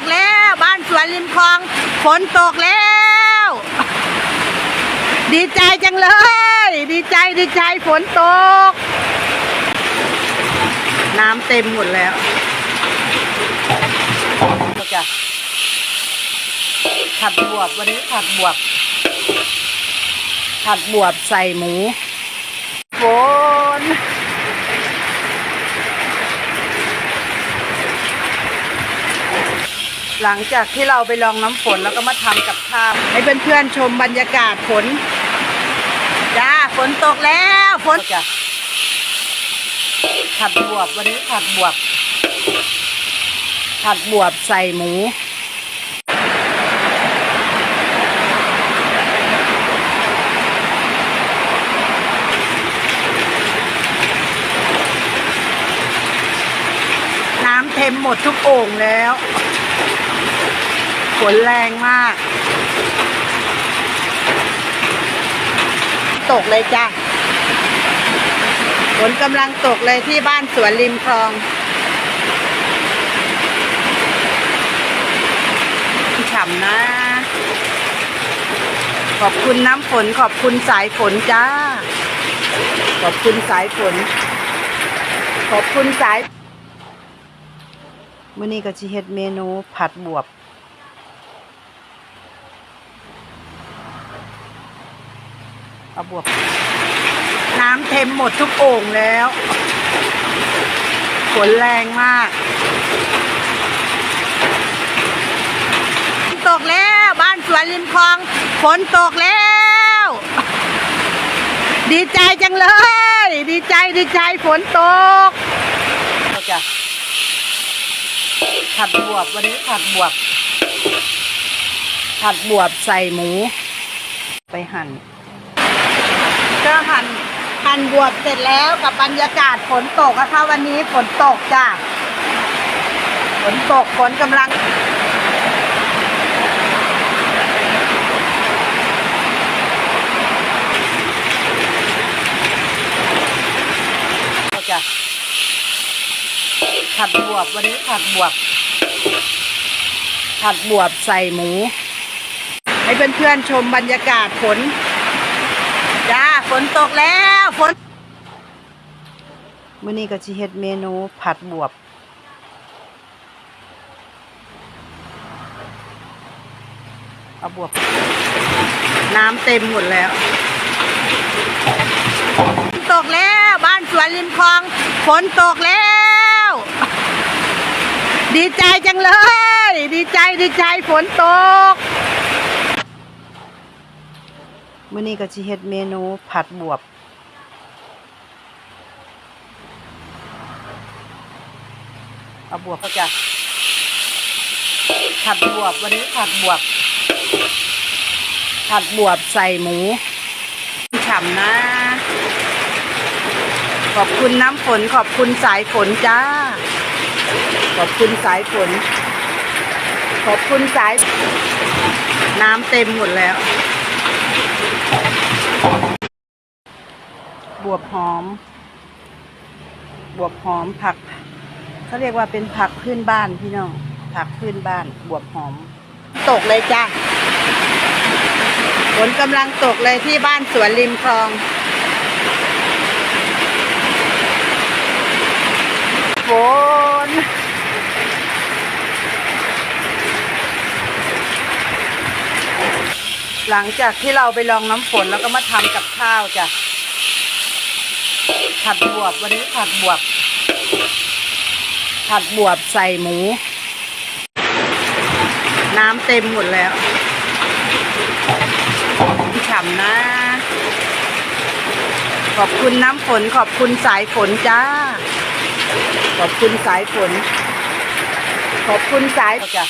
กแล้ว บ้านสวนริมคลองฝนตกแล้ว ดีใจจังเลย ดีใจดีใจฝนตก น้ำเต็มหมดแล้วก็จะผัดบวบวันนี้ผัดบวบผัดบวบใส่หมูฝน หลังจากที่เราไปลองน้ำฝนแล้วก็มาทำกับข้าวให้เพื่อนๆชมบรรยากาศฝนจ้าฝนตกแล้วฝนจ้ะผัดบวบวันนี้ผัดบวบ ผัดบวบใส่หมูน้ำเต็มหมดทุกโอ่งแล้ว ฝนแรงมาก ตกเลยจ้ะฝนกำลังตกเลยที่บ้านสวนริมคลองฉ่ำนะ ขอบคุณน้ำฝนขอบคุณสายฝนจ้า ขอบคุณสายฝน ขอบคุณสาย มื่อนี้ก็จะเฮ็ดเมนูผัดบวบ เอาบวบ น้ำเต็มหมดทุกโอ่งแล้วฝนแรงมาก ตกแล้วบ้านสวนริมคลองฝนตกแล้ว ดีใจจังเลย ดีใจดีใจฝนตกจ้ะ ผัดบวบวันนี้ผัดบวบ ผัดบวบใส่หมู ไปหั่น ก็หั่นหั่นบวบเสร็จแล้วกับบรรยากาศฝนตกนะคะวันนี้ฝนตกจ้ะฝนตกฝนกำลังจ้ะ ผัดบวบวันนี้ผัดบวบ ผัดบวบใส่หมู ให้เพื่อนๆชมบรรยากาศฝนจ้าฝนตกแล้วฝนมื้อนี้ก็สิเฮ็ดเมนูผัดบวบ เอาบวบ น้ำเต็มหมดแล้ว ตกแล้วบ้านสวนริมคลอง ฝนตกแล้ว ดีใจจังเลย ดีใจดีใจฝนตกมื่อนี้ก็จะเฮ็ดเมนูผัดบวบ เอาบวบเขาจะผัดบวบวันนี้ผัดบวบ ผัดบวบใส่หมูฉ่ำนะ ขอบคุณน้ำฝนขอบคุณสายฝนจ้า ขอบคุณสายฝน ขอบคุณสาย น้ำเต็มหมดแล้ว บวบหอม บวบหอมผักเขาเรียกว่าเป็นผักพื้นบ้านพี่น้อง ผักพื้นบ้าน บวบหอม ตกเลยจ้าฝนกำลังตกเลยที่บ้านสวนริมคลองฝน หลังจากที่เราไปลองน้ำฝนแล้วก็มาทำกับข้าวจ้ะผัดบวบวันนี้ผัดบวบ ผัดบวบใส่หมู น้ำเต็มหมดแล้วฉ่ำนะ ขอบคุณน้ำฝนขอบคุณสายฝนจ้า ขอบคุณสายฝน ขอบคุณสายจ้ะ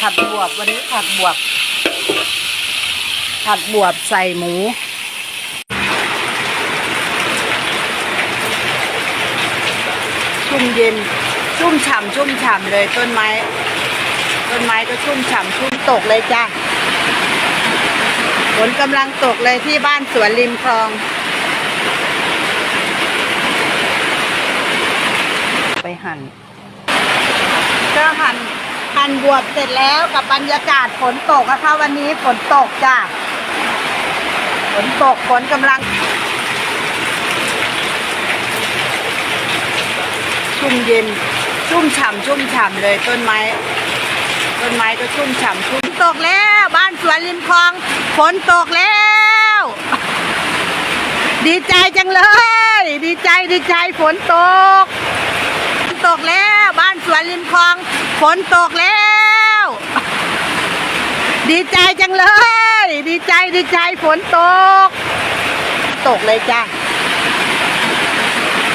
ผัดบวบวันนี้ผัดบวบ ผัดบวบใส่หมู ชุ่มเย็น ชุ่มฉ่ำชุ่มฉ่ำเลยต้นไม้ ต้นไม้ก็ชุ่มฉ่ำชุ่มตกเลยจ้ะฝนกำลังตกเลยที่บ้านสวนริมคลองไปหั่น หั่นบวบเสร็จแล้วกับบรรยากาศฝนตกอะค่ะวันนี้ฝนตกจ้ะฝนตกฝนกำลัง ชุ่มเย็นชุ่มฉ่ำชุ่มฉ่ำเลยต้นไม้ ต้นไม้ก็ชุ่มฉ่ำชุ่มตกแล้ว บ้านสวนริมคลอง ฝนตกแล้ว ดีใจจังเลย ดีใจดีใจฝนตกฝนตกแล้ว สวนริมคลองฝนตกแล้ว ดีใจจังเลย ดีใจดีใจฝนตก ตกเลยจ้ะ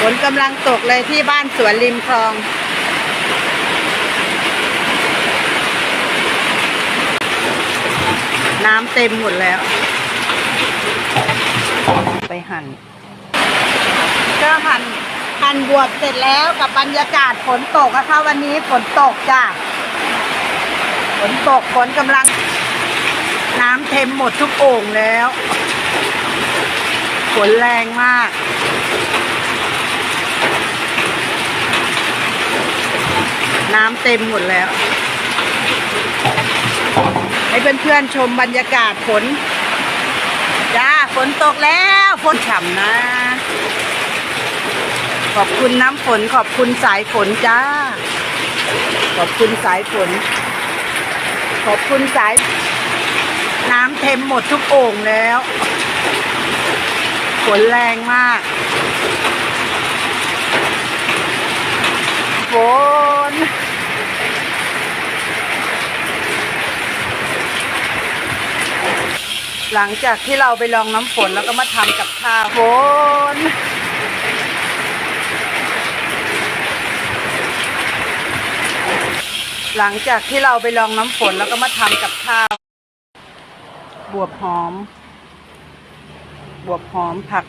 ฝนกำลังตกเลยที่บ้านสวนริมคลอง น้ำเต็มหมดแล้ว ไปหั่นก็หั่น หั่นบวบเสร็จแล้วกับบรรยากาศฝนตกอะค่ะวันนี้ฝนตกจ้ะฝนตกฝนกำลัง น้ำเต็มหมดทุกโอ่งแล้วฝนแรงมากน้ำเต็มหมดแล้ว ให้เพื่อนๆชมบรรยากาศฝน จ้าฝนตกแล้ว ฝนฉ่ำนะ ขอบคุณน้ำฝนขอบคุณสายฝนจ้า ขอบคุณสายฝน ขอบคุณสาย น้ำเต็มหมดทุกโอ่งแล้ว ฝนแรงมากฝนหลังจากที่เราไปลองน้ำฝนแล้วก็มาทำกับข้าวฝน หลังจากที่เราไปลองน้ำฝนแล้วก็มาทำกับข้าว บวบหอม บวบหอมผัก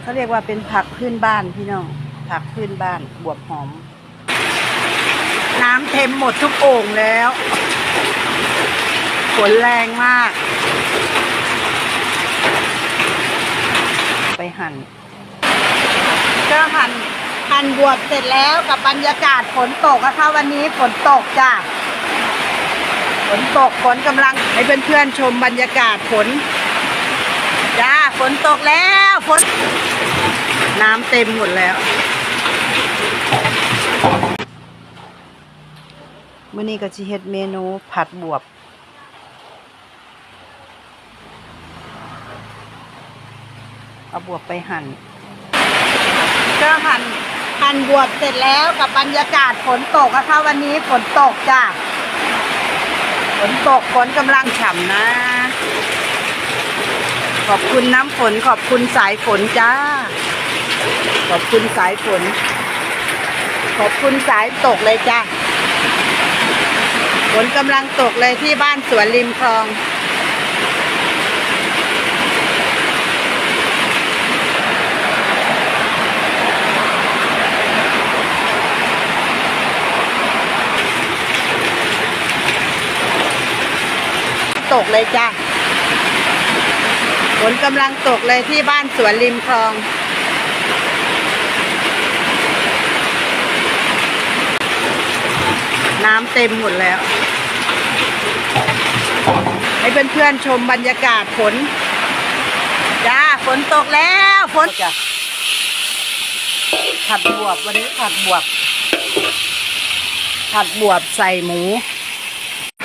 เขาเรียกว่าเป็นผักพื้นบ้านพี่น้อง ผักพื้นบ้าน บวบหอม น้ำเต็มหมดทุกโอ่งแล้วฝนแรงมาก ไปหั่นก็หั่น หั่นบวบเสร็จแล้วกับบรรยากาศฝนตกอะค่ะวันนี้ฝนตกจ้ะฝนตกฝนกำลังให้เพื่อนๆชมบรรยากาศฝนจ้าฝนตกแล้วฝนน้ำเต็มหมดแล้วมื่อนี้ก็จะเฮ็ดเมนูผัดบวบเอาบวบไปหั่นก็หั่น หั่นบวบเสร็จแล้วกับบรรยากาศฝนตกอะค่ะวันนี้ฝนตกจ้ะฝนตกฝนกำลังฉ่ำนะ ขอบคุณน้ำฝนขอบคุณสายฝนจ้า ขอบคุณสายฝน ขอบคุณสายตกเลยจ้าฝนกำลังตกเลยที่บ้านสวนริมคลอง กเลยจ้าฝนกำลังตกเลยที่บ้านสวนริมคลอง น้ำเต็มหมดแล้ว ให้เพื่อนๆชมบรรยากาศฝนจ้าฝนตกแล้วฝนจ้ะผัดบวบวันนี้ผัดบวบ ผัดบวบใส่หมู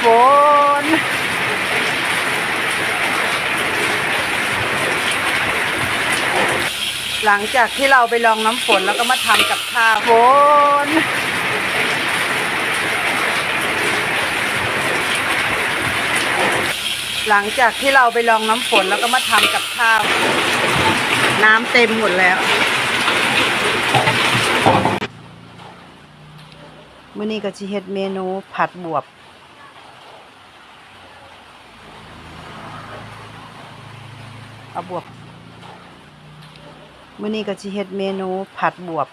ฝน หลังจากที่เราไปลองน้ำฝนแล้วก็มาทำกับข้าวฝนหลังจากที่เราไปลองน้ำฝนแล้วก็มาทำกับข้าว น้ำเต็มหมดแล้วมื่อนี้ก็จะเฮ็ดเมนูผัดบวบ เอาบวบ มื่อนี้ก็จะเฮ็ดเมนูผัดบวบ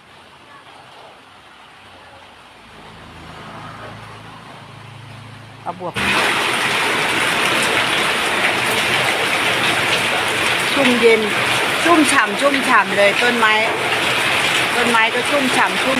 เอาบวบ ชุ่มเย็น ชุ่มฉ่ำชุ่มฉ่ำเลยต้นไม้ ต้นไม้ก็ชุ่มฉ่ำชุ่ม